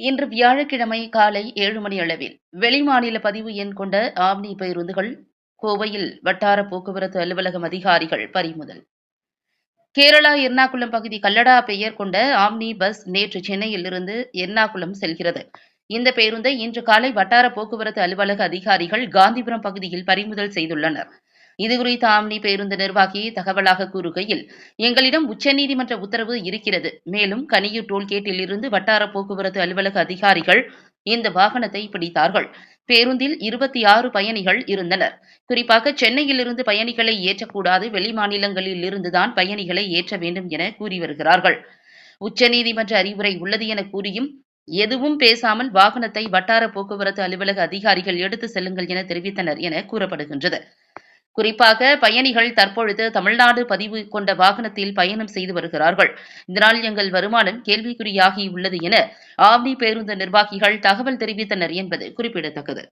இன்று வியாழக்கிழமை காலை ஏழு மணி அளவில் வெளிமாநில பதிவு எண் கொண்ட ஆம்னி பேருந்துகள் கோவையில் வட்டார போக்குவரத்து அலுவலகம் அதிகாரிகள் பறிமுதல். கேரளா எர்ணாகுளம் பகுதி கல்லடா பெயர் கொண்ட ஆம்னி பஸ் நேற்று சென்னையில் இருந்து எர்ணாகுளம் செல்கிறது. இந்த பேருந்தை இன்று காலை வட்டார போக்குவரத்து அலுவலக அதிகாரிகள் காந்திபுரம் பகுதியில் பறிமுதல் செய்துள்ளனர். இதுகுறித்து ஆம்னி பேருந்து நிர்வாகி தகவலாக கூறுகையில் எங்களிடம் உச்சநீதிமன்ற உத்தரவு இருக்கிறது. மேலும் கனியூர் டோல்கேட்டில் இருந்து வட்டார போக்குவரத்து அலுவலக அதிகாரிகள் இந்த வாகனத்தை பிடித்தார்கள். பேருந்தில் இருபத்தி ஆறு பயணிகள் இருந்தனர். குறிப்பாக சென்னையிலிருந்து பயணிகளை ஏற்றக்கூடாது வெளிமாநிலங்களில் இருந்துதான் பயணிகளை ஏற்ற வேண்டும் என கூறி வருகிறார்கள். உச்சநீதிமன்ற அறிவுரை உள்ளது என கூறியும் எதுவும் பேசாமல் வாகனத்தை வட்டார போக்குவரத்து அலுவலக அதிகாரிகள் எடுத்து செல்லுங்கள் என தெரிவித்தனர் என கூறப்படுகின்றது. குறிப்பாக பயணிகள் தற்பொழுது தமிழ்நாடு பதிவு கொண்ட வாகனத்தில் பயணம் செய்து வருகிறார்கள். இதனால் எங்கள் வருமானம் கேள்விக்குறியாகி உள்ளது என ஆம்னி பேருந்து நிர்வாகிகள் தகவல் தெரிவித்தனர் என்பது குறிப்பிடத்தக்கது.